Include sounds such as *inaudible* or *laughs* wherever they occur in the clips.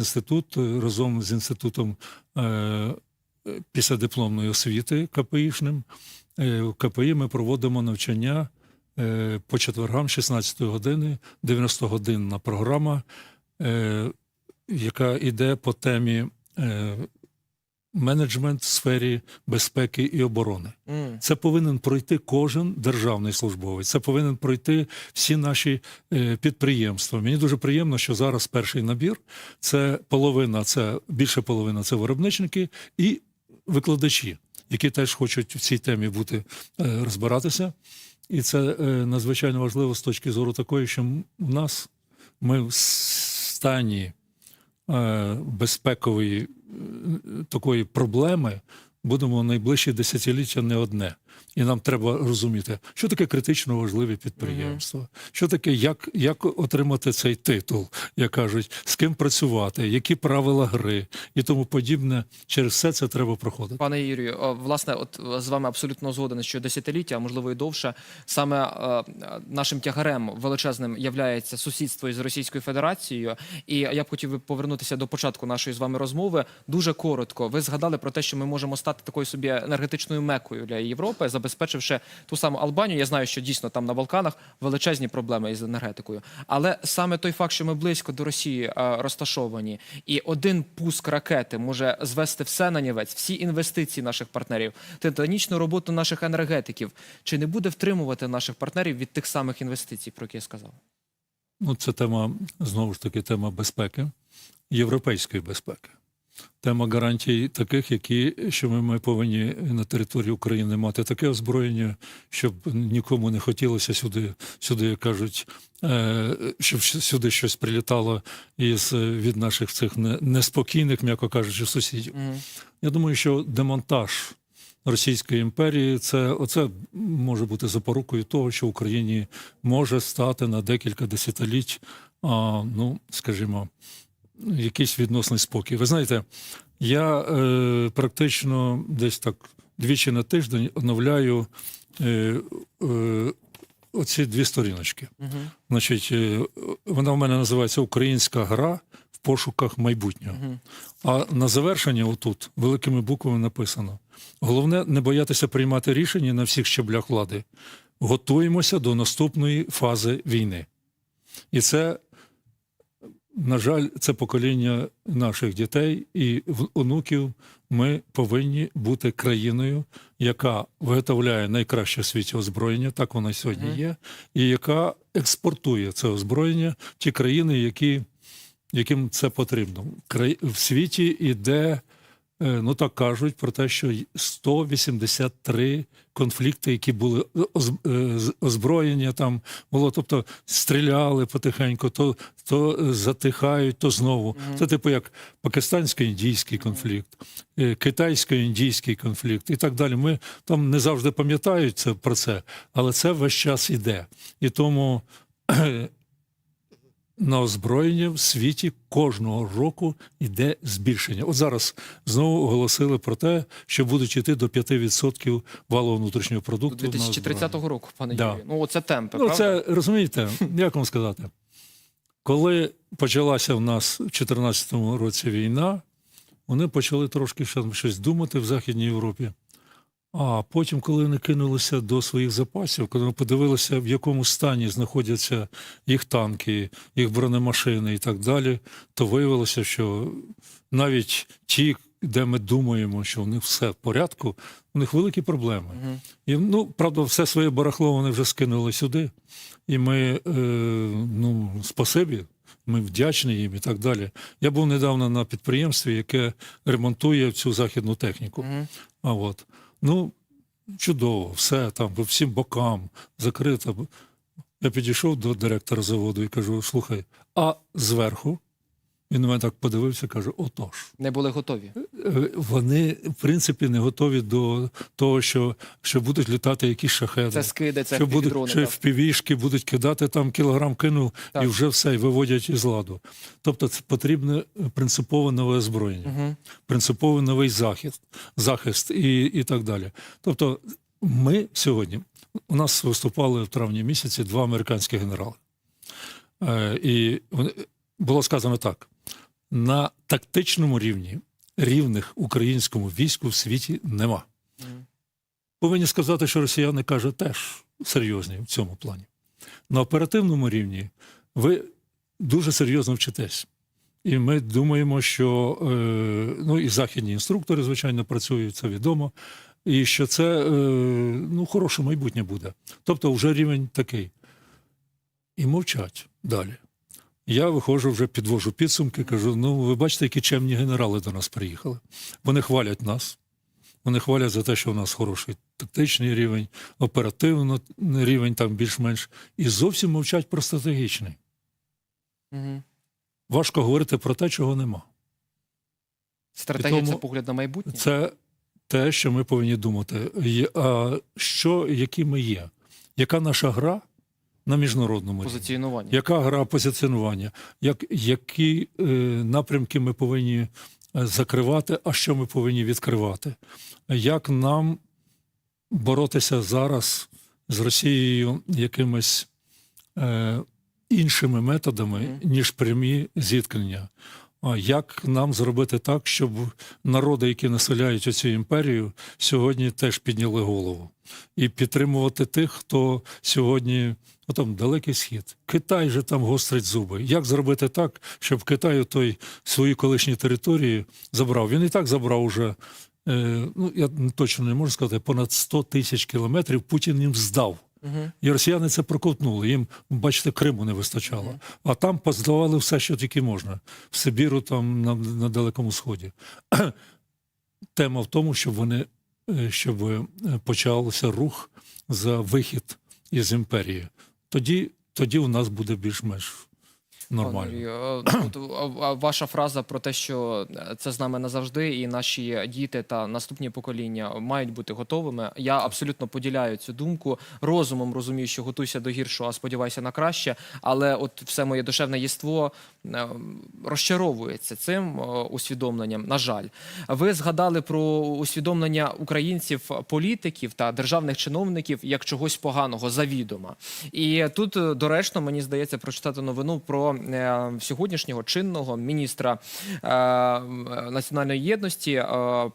інститут е, разом з інститутом е, післядипломної освіти КПІшним. Е, В КПІ ми проводимо навчання е, по четвергам 16 години, 90-годинна програма, е, яка йде по темі е, менеджмент в сфері безпеки і оборони. М. Це повинен пройти кожен державний службовець. Це повинен пройти всі наші е, підприємства. Мені дуже приємно, що зараз перший набір це половина, це більше половина це виробничники і викладачі, які теж хочуть в цій темі бути е, розбиратися. І це е, надзвичайно важливо з точки зору такої, що у нас ми в стані безпекової е, такої проблеми будемо найближчі десятиліття не одне. І нам треба розуміти, що таке критично важливі підприємства, що таке, як, як отримати цей титул, як кажуть, з ким працювати, які правила гри і тому подібне. Через все це треба проходити. Пане Юрію, власне, от е, з вами абсолютно згоден, що десятиліття, а можливо і довше, саме е, нашим тягарем величезним являється сусідство із Російською Федерацією. І я б хотів повернутися до початку нашої з вами розмови. Дуже коротко. Ви згадали про те, що ми можемо стати такою собі енергетичною мекою для Європи, забезпечивши ту саму Албанію. Я знаю, що дійсно там на Балканах величезні проблеми із енергетикою. Але саме той факт, що ми близько до Росії е, розташовані, і один пуск ракети може звести все на нівець, всі інвестиції наших партнерів, титанічну роботу наших енергетиків, чи не буде втримувати наших партнерів від тих самих інвестицій, про які я сказав? Ну, це тема знову ж таки тема безпеки, європейської безпеки. Тема гарантій таких, які що ми, ми повинні на території України мати таке озброєння, щоб нікому не хотілося сюди, сюди як кажуть, е, щоб сюди щось прилітало із від наших цих неспокійних, м'яко кажучи, сусідів. Я думаю, що демонтаж Російської імперії це оце може бути запорукою того, що Україні може стати на декілька десятиліть, а, ну скажімо, якийсь відносний спокій. Ви знаєте, я е, практично десь так двічі на тиждень оновляю е, е, оці дві сторіночки. Угу. Значить, е, вона в мене називається Українська гра в пошуках майбутнього. Угу. А на завершення, отут, великими буквами написано: головне не боятися приймати рішення на всіх щаблях влади. Готуємося до наступної фази війни. І це, на жаль, це покоління наших дітей і онуків. Ми повинні бути країною, яка виготовляє найкраще в світі озброєння, так вона сьогодні є, і яка експортує це озброєння в ті країни, які яким це потрібно. В світі іде, ну так кажуть, про те, що й 183 конфлікти, які були е, з- озброєння там було, тобто стріляли потихеньку, то, то е, затихають, то знову. Це типу як пакистансько-індійський конфлікт, е, китайсько-індійський конфлікт і так далі. Ми там не завжди пам'ятають про це, але це весь час іде. І тому *clears throat* на озброєння в світі кожного року йде збільшення. От зараз знову оголосили про те, що будуть йти до 5% валового внутрішнього продукту. на 2030 року, пане Да. Юрію. Ну, оце темпи, Ну, правда? це розумієте, *laughs* як вам сказати? Коли почалася в нас в 2014 році війна, вони почали трошки щось думати в Західній Європі. А потім, коли вони кинулися до своїх запасів, коли ми подивилися, в якому стані знаходяться їх танки, їх бронемашини і так далі, то виявилося, що навіть ті, де ми думаємо, що в них все в порядку, у них великі проблеми. Мгм. І, ну, правда, все своє барахло вони вже скинули сюди. І ми, е, ну, спасибі, ми вдячні їм і так далі. Я був недавно на підприємстві, яке ремонтує цю західну техніку. Мгм. А от, ну, чудово, все там по всім бокам закрито. Я підійшов до директора заводу і кажу: слухай, а зверху? Він на мене так подивився, каже: отож. Не були готові. Е, Вони, в принципі, не готові до того, що, що будуть літати якісь шахеди. Це скиди, це що будуть дрони. що впівішки будуть кидати там кілограм кинув Так. і вже все і виводять із ладу. Тобто це потрібне принципове нове озброєння, Угу. принциповий новий захист, захист і, і так далі. Тобто, ми сьогодні у нас виступали в травні місяці два американські генерали. Е, і вони- було сказано так: на тактичному рівні рівних українському війську в світі нема. Повинні сказати, що росіяни кажуть, теж серйозні в цьому плані. На оперативному рівні ви дуже серйозно вчитесь. І ми думаємо, що е, ну, і західні інструктори, звичайно, працюють, це відомо, і що це е, ну, хороше майбутнє буде. Тобто, вже рівень такий. І мовчать далі. Я виходжу, вже підвожу підсумки, кажу: ну, ви бачите, які чемні генерали до нас приїхали. Вони хвалять нас. Вони хвалять за те, що у нас хороший тактичний рівень, оперативний рівень там більш-менш, і зовсім мовчать про стратегічний. Мгм. Важко говорити про те, чого нема. Стратегія тому це погляд на майбутнє. Це те, що ми повинні думати. А що, які ми є? Яка наша гра на міжнародному рівні? Позиціонування. Яка гра позиціонування? Як, які е, напрямки ми повинні е, закривати, а що ми повинні відкривати? Як нам боротися зараз з Росією якимись е, іншими методами, ніж прямі зіткнення? Як нам зробити так, щоб народи, які населяють оцю імперію, сьогодні теж підняли голову і підтримувати тих, хто сьогодні ну, там далекий схід. Китай же там гострить зуби. Як зробити так, щоб Китай у той свої колишні території забрав? Він і так забрав уже. Е, ну я точно не можу сказати, понад 100 тисяч кілометрів Путін їм здав. Мгм. І росіяни це проковтнули. Їм, бачите, Криму не вистачало. А там поздавали все, що тільки можна. В Сибіру, там на, на Далекому Сході. *clears throat* Тема в тому, щоб вони е, щоб е, почався рух за вихід із імперії. Тоді, тоді у нас буде більш-менш нормально. А, ваша фраза про те, що е, це з нами назавжди, і наші діти та наступні покоління мають бути готовими. Я абсолютно поділяю цю думку. Розумом розумію, що готуйся до гіршого, а сподівайся на краще. Але от все моє душевне єство е, розчаровується цим е, усвідомленням. На жаль, ви згадали про усвідомлення українців, політиків та державних чиновників як чогось поганого завідомо. І тут доречно мені здається прочитати новину про сьогоднішнього чинного міністра е, національної єдності е,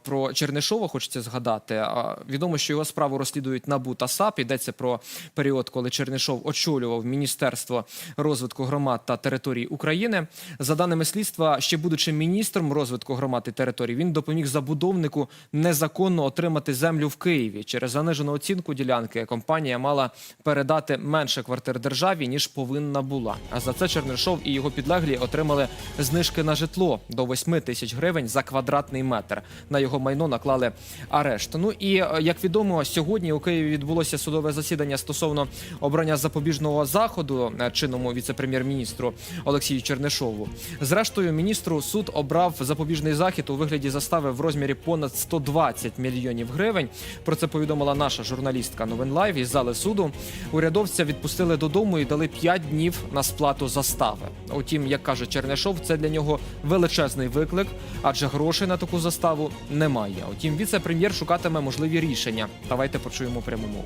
про Чернишова. Хочеться згадати. Е, відомо, що його справу розслідують НАБУ та САП. Йдеться про період, коли Чернишов очолював Міністерство розвитку громад та територій України. За даними слідства, ще будучи міністром розвитку громад і територій, він допоміг забудовнику незаконно отримати землю в Києві. Через занижену оцінку ділянки компанія мала передати менше квартир державі ніж повинна була. А за це Чернишов і його підлеглі отримали знижки на житло до 8 тисяч гривень за квадратний метр. На його майно наклали арешт. Ну і е, як відомо, сьогодні у Києві відбулося судове засідання стосовно обрання запобіжного заходу е, чинному віце-прем'єр-міністру Олексію Чернишову. Зрештою, міністру суд обрав запобіжний захід у вигляді застави в розмірі понад 120 мільйонів гривень. Про це повідомила наша журналістка Новин Лайв із зали суду. Урядовця відпустили додому і дали 5 днів на сплату застави. Утім, як каже Чернишов, це для нього величезний виклик, адже грошей на таку заставу немає. Утім, віце-прем'єр шукатиме можливі рішення. Давайте почуємо пряму мову.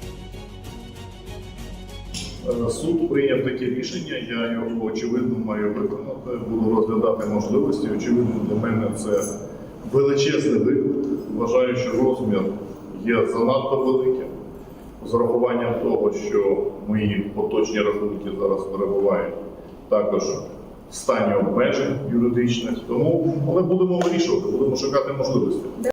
Е, Суд прийняв таке рішення, я його очевидно маю виконати. Буду розглядати можливості. Очевидно, для мене це величезний виклик. Вважаю, що розмір є занадто великим. З урахуванням того, що мої поточні рахунки зараз перебувають також в стані обмежень юридичних. Тому ми будемо вирішувати, будемо шукати можливості.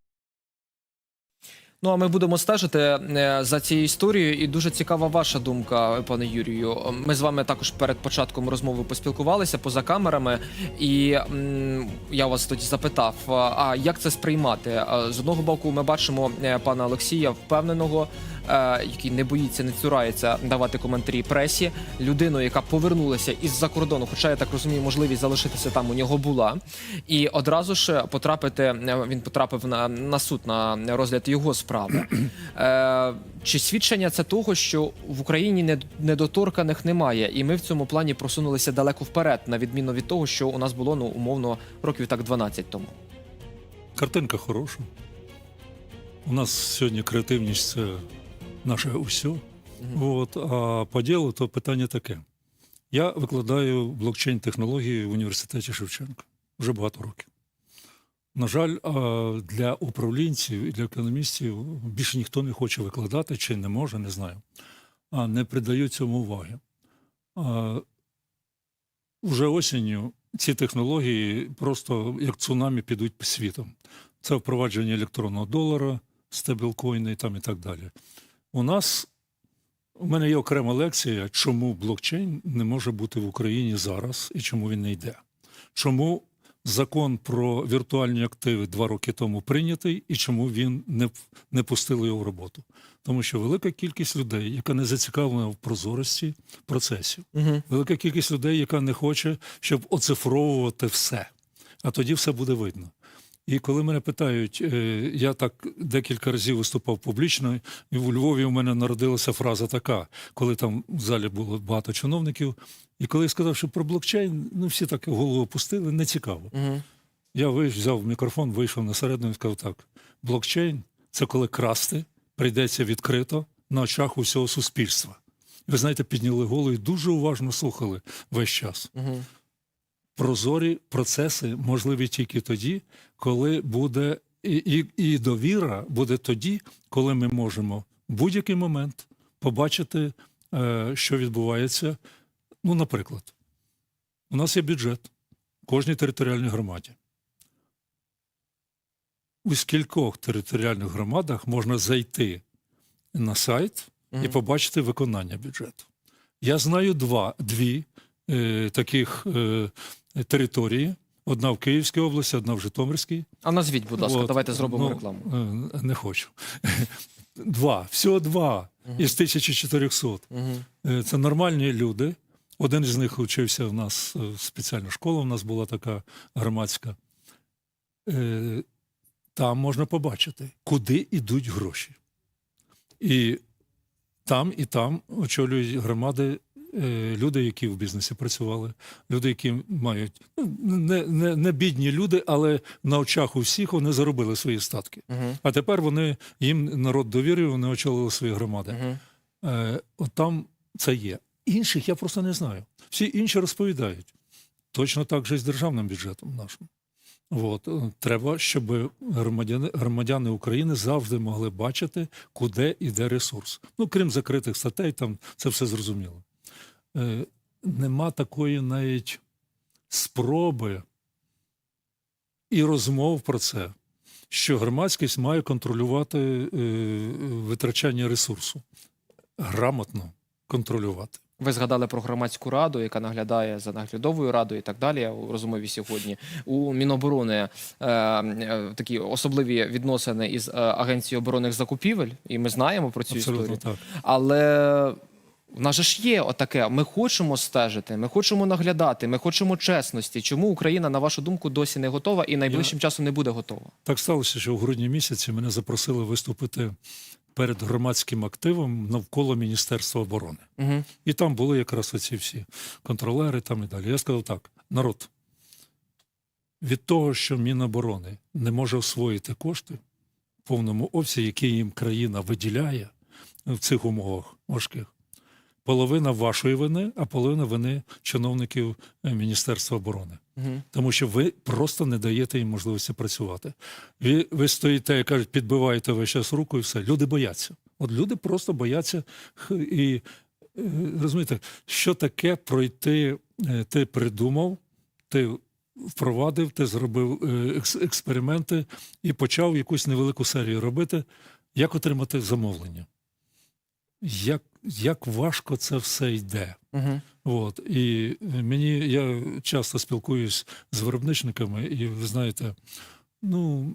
Ну а ми будемо стежити е, за цією історією. І дуже цікава ваша думка, пане Юрію. Ми з вами також перед початком розмови поспілкувалися поза камерами, і я вас тоді запитав: а, як це сприймати? З одного боку, ми бачимо е, пана Олексія впевненого. Е, Який не боїться, не цурається давати коментарі пресі, людину, яка повернулася із-за кордону, хоча я так розумію, можливість залишитися там у нього була, і одразу ж потрапити. е, Він потрапив на, на суд на розгляд його справи. *clears throat* Е, чи свідчення це того, що в Україні недоторканих немає, і ми в цьому плані просунулися далеко вперед, на відміну від того, що у нас було ну умовно років так 12 тому. Картинка хороша. У нас сьогодні креативність це наше усе. От, а по ділу то питання таке. Я викладаю блокчейн-технології в університеті Шевченка. вже багато років. На жаль, для управлінців і для економістів більше ніхто не хоче викладати, чи не може, не знаю. А не придають цьому уваги. А, Уже осінню ці технології просто як цунамі підуть світом. Це впровадження електронного долара, стеблкоїни там і так далі. У нас у мене є окрема лекція, чому блокчейн не може бути в Україні зараз і чому він не йде. Чому закон про віртуальні активи два роки тому прийнятий і чому він не, не пустили його в роботу? Тому що велика кількість людей, яка не зацікавлена в прозорості процесів, Угу. велика кількість людей, яка не хоче, щоб оцифровувати все. А тоді все буде видно. І коли мене питають, е, я так декілька разів виступав публічно, і у Львові у мене народилася фраза така, коли там в залі було багато чиновників. І коли я сказав, що про блокчейн, ну всі так голову опустили, не цікаво. Угу. Я вийшов, взяв мікрофон, вийшов на середину і сказав так: блокчейн це коли красти прийдеться відкрито на очах усього суспільства. Ви знаєте, підняли голову і дуже уважно слухали весь час. Угу. Прозорі процеси можливі тільки тоді, коли буде і, і, і довіра буде тоді, коли ми можемо в будь-який момент побачити, е, що відбувається. Ну, наприклад, у нас є бюджет в кожній територіальній громаді. У скількох територіальних громадах можна зайти на сайт і побачити виконання бюджету. Я знаю два, дві таких е, території: одна в Київській області, одна в Житомирській. А назвіть, будь ласка, От, давайте зробимо ну, рекламу. е, Не хочу. *laughs* Два, всього два із 1400. Угу. Е, Це нормальні люди. Один з них вчився в нас е, спеціальна школа, у нас була така громадська. Е, Там можна побачити, куди йдуть гроші. І там, і там очолюють громади е, люди, які в бізнесі працювали, люди, які мають ну, не, не, не бідні люди, але на очах у всіх вони заробили свої статки. Угу. А тепер вони їм народ довірив, вони очолили свої громади. Угу. Е, от там це є. Інших я просто не знаю. Всі інші розповідають. Точно так же і з державним бюджетом нашим. От. е, Треба, щоб громадяни, громадяни України завжди могли бачити, куди йде ресурс. Ну, крім закритих статей, там це все зрозуміло. Е, нема такої навіть спроби і розмов про це, що громадськість має контролювати е, витрачання ресурсу грамотно контролювати. Ви згадали про громадську раду, яка наглядає за наглядовою радою і так далі у розмові сьогодні. У Міноборони е, е, такі особливі відносини із е, Агенцією оборонних закупівель, і ми знаємо про цю Абсолютно історію. так. Але в нас же ж є отаке. Ми хочемо стежити, ми хочемо наглядати, ми хочемо чесності. Чому Україна, на вашу думку, досі не готова і найближчим часом не буде готова? Так сталося, що в грудні місяці мене запросили виступити перед громадським активом навколо Міністерства оборони. Угу. І там були якраз оці всі контролери там і далі. Я сказав так: народ, від того, що Міноборони не може освоїти кошти в повному обсязі, які їм країна виділяє в цих умовах важких, половина вашої вини, а половина вини чиновників е, Міністерства оборони. Угу. Тому що ви просто не даєте їм можливості працювати. Ви, ви стоїте, як кажуть, підбиваєте весь час руку і все. Люди бояться. От люди просто бояться і е, розумієте, що таке пройти, е, ти придумав, ти впровадив, ти зробив експерименти і почав якусь невелику серію робити. Як отримати замовлення? Як, як важко це все йде? Угу. От і е, мені я часто спілкуюсь з виробничниками, і ви знаєте, ну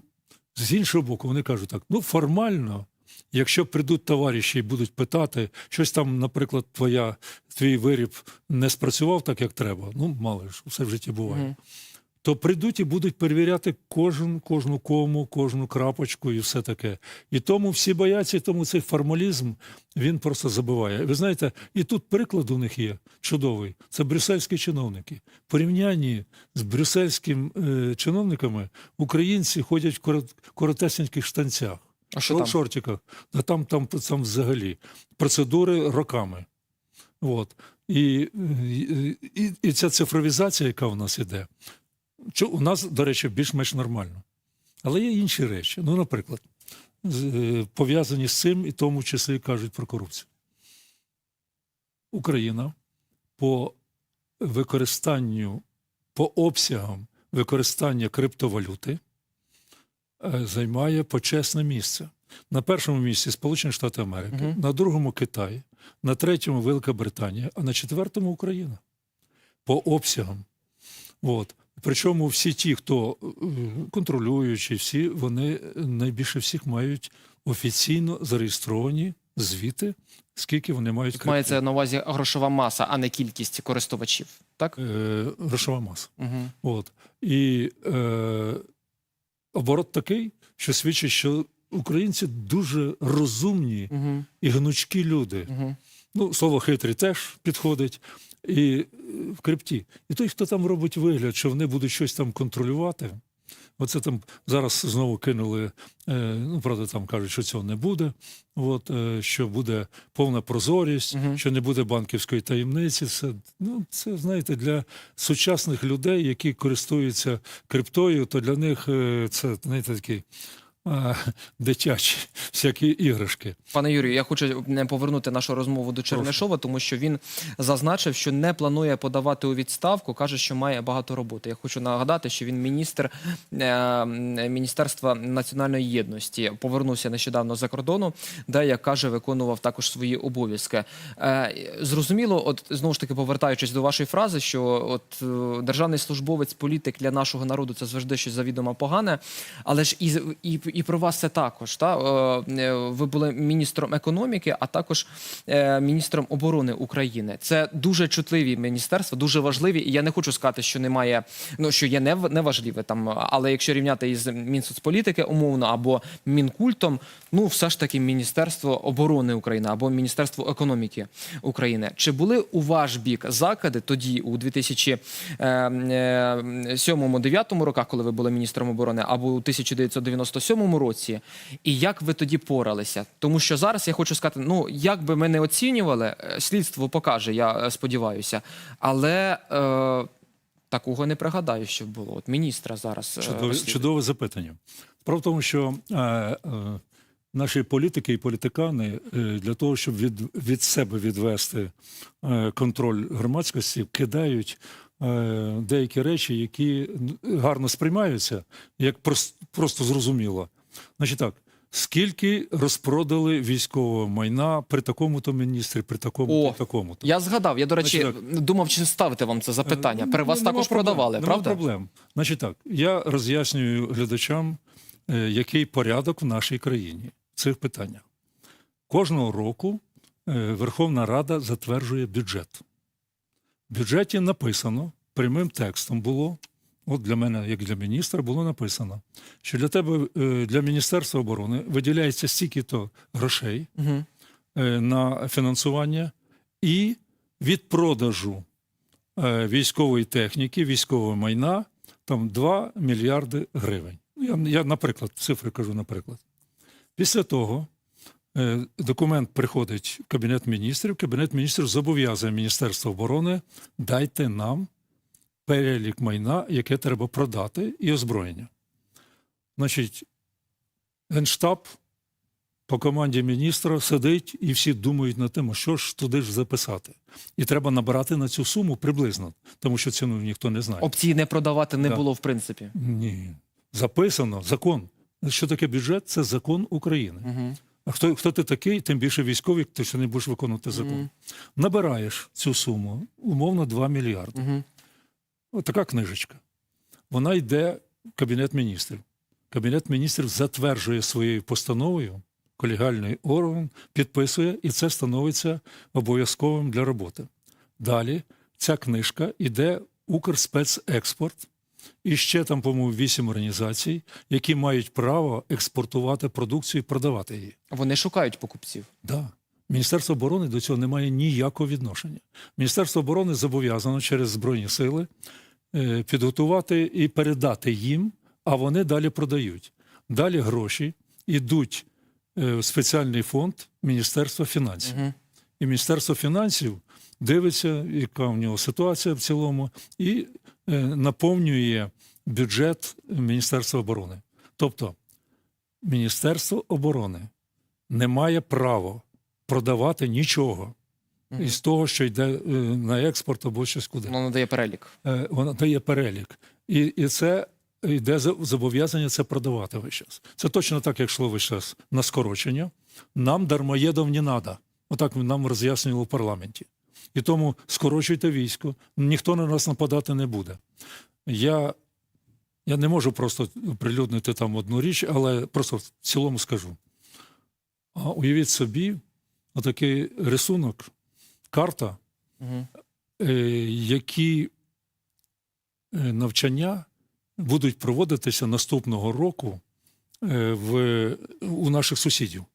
з іншого боку, вони кажуть так: ну формально, якщо прийдуть товариші і будуть питати, щось там, наприклад, твоя твій виріб не спрацював так, як треба. Ну, мало ж, все в житті буває. Угу. То прийдуть і будуть перевіряти кожен, кожну кому, кожну крапочку і все таке. І тому всі бояться, і тому цей формалізм він просто забиває. Ви знаєте, і тут приклад у них є чудовий. Це брюссельські чиновники. В порівнянні з брюссельськими е, чиновниками українці ходять в корот- коротесеньких штанцях, А що в там? шортиках. А там, там, там взагалі процедури роками. От. І, і, і, ця цифровізація, яка в нас іде, у нас, до речі, більш-менш нормально. Але є інші речі. Ну, наприклад, е, пов'язані з цим, і тому числі кажуть про корупцію. Україна по використанню, по обсягам використання криптовалюти е, займає почесне місце. На першому місці Сполучені Штати Америки, Мгм. на другому Китай, на третьому Велика Британія, а на четвертому Україна. По обсягам. От. Причому всі ті, хто е, контролюючі, всі вони найбільше всіх мають офіційно зареєстровані звіти, скільки вони мають крипти. Мається на увазі грошова маса, а не кількість користувачів. Так? Е, грошова маса. Угу. От. І е, оборот такий, що свідчить, що українці дуже розумні Угу. і гнучкі люди. Угу. Ну, слово хитрі теж підходить. І е, в крипті. І той, хто там робить вигляд, що вони будуть щось там контролювати. Оце там зараз знову кинули. Е, ну, правда, там кажуть, що цього не буде. От, е, що буде повна прозорість, Мгм. що не буде банківської таємниці. Це, ну, це знаєте, для сучасних людей, які користуються криптою, то для них це знаєте, такі а, дитячі всякі іграшки. Пане Юрію, я хочу не повернути нашу розмову до Чернишова, тому що він зазначив, що не планує подавати у відставку. каже, що має багато роботи. Я хочу нагадати, що він міністр е, Міністерства національної єдності. Повернувся нещодавно за кордону, де як каже, виконував також свої обов'язки. Е, зрозуміло, от знову ж таки повертаючись до вашої фрази, що от е, державний службовець, політик для нашого народу це завжди щось завідомо погане, але ж і, і, і про вас це також. Та? Е, е, Ви були міністром економіки, а також е, міністром оборони України. Це дуже чутливі міністерства, дуже важливі. І я не хочу сказати, що немає, ну що є не, не важливе там, але якщо рівняти із Мінсоцполітики умовно або Мінкультом, ну все ж таки Міністерство оборони України або Міністерство економіки України. Чи були у ваш бік закиди тоді, у 2007-2009 роках, коли ви були міністром оборони, або у 1997 році? І як ви тоді поралися? Тому що зараз я хочу сказати: ну як би ми не оцінювали, е, слідство покаже, я е, сподіваюся, але. Е, Такого не пригадаю, що було. От міністра зараз е, Чудове, чудове запитання. Справа в тому, що е, е, наші політики і політикани е, для того, щоб від, від себе відвести е, контроль громадськості, кидають е, деякі речі, які гарно сприймаються, як прос, просто зрозуміло. Значить так. Скільки розпродали військового майна при такому-то міністрі, при такому-то, О, такому-то? Я згадав. Я, до речі, Значить думав, чи ставити вам це запитання. При Е, вас ну, також продавали, нема правда? проблем. Значить так, я роз'яснюю глядачам, е, який порядок в нашій країні в цих питаннях. Кожного року е, Верховна Рада затверджує бюджет. В бюджеті написано, прямим текстом було, от для мене, як для міністра, було написано, що для тебе, е, для Міністерства оборони виділяється стільки-то грошей Угу. на фінансування і від продажу е, військової техніки, військового майна там 2 мільярди гривень. Ну, Я, я, наприклад, цифри кажу, наприклад. Після того документ приходить в Кабінет міністрів. Кабінет міністрів зобов'язує Міністерство оборони дайте нам перелік майна, яке треба продати, і озброєння. Значить, Генштаб по команді міністра сидить і всі думають над тим, що ж туди ж записати. І треба набирати на цю суму приблизно, тому що ціну ніхто не знає. Опції не продавати не Да. було в принципі. Ні. Записано закон. Що таке бюджет? Це закон України. Угу. А хто, хто ти такий, тим більше військовий, ти що не будеш виконувати закон. Мгм. Набираєш цю суму, умовно 2 мільярди. Угу. Така книжечка. Вона йде в Кабінет міністрів. Кабінет міністрів затверджує своєю постановою, колегіальний орган підписує, і це становиться обов'язковим для роботи. Далі ця книжка йде Укрспецекспорт, і ще там, по-моєму, вісім організацій, які мають право експортувати продукцію і продавати її. Вони шукають покупців. Да. Міністерство оборони до цього не має ніякого відношення. Міністерство оборони зобов'язано через Збройні сили е, підготувати і передати їм, а вони далі продають. Далі гроші йдуть е, в спеціальний фонд Міністерства фінансів. Угу. І Міністерство фінансів дивиться, яка в нього ситуація в цілому, і е, наповнює бюджет Міністерства оборони. Тобто, Міністерство оборони не має права продавати нічого Мгм. із того, що йде е, на експорт або щось куди. Воно надає перелік. Е, Вона дає перелік. І, і це йде зобов'язання це продавати весь час. Це точно так, як йшло весь час на скорочення. Нам дармоєдов не треба. Отак нам роз'яснювали в парламенті. І тому скорочуйте військо, ніхто на нас нападати не буде. Я, я не можу просто прилюднити там одну річ, але просто в цілому скажу. А уявіть собі, отакий рисунок, карта, Угу. які е, навчання будуть проводитися наступного року е, в, у наших сусідів,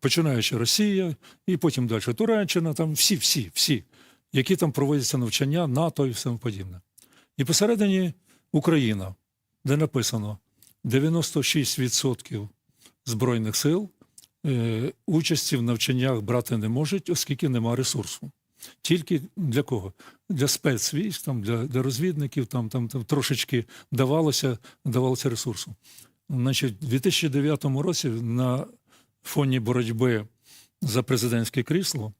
починаючи Росія і потім далі Туреччина, там всі, всі, всі, які там проводяться навчання, НАТО і все подібне. І посередині Україна, де написано 96% Збройних сил участі в навчаннях брати не можуть, оскільки нема ресурсу. Тільки для кого? Для спецвійськ, там, для, для розвідників, там, там, там трошечки давалося, давалося ресурсу. Значить, у 2009 році на фоні боротьби за президентське крісло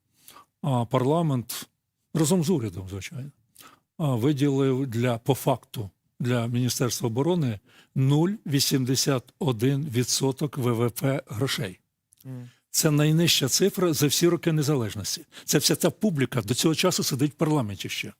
парламент разом з урядом, звичайно, виділив для по факту для Міністерства оборони 0,81% ВВП грошей. Це найнижча цифра за всі роки незалежності. Це вся ця публіка до цього часу сидить в парламенті ще.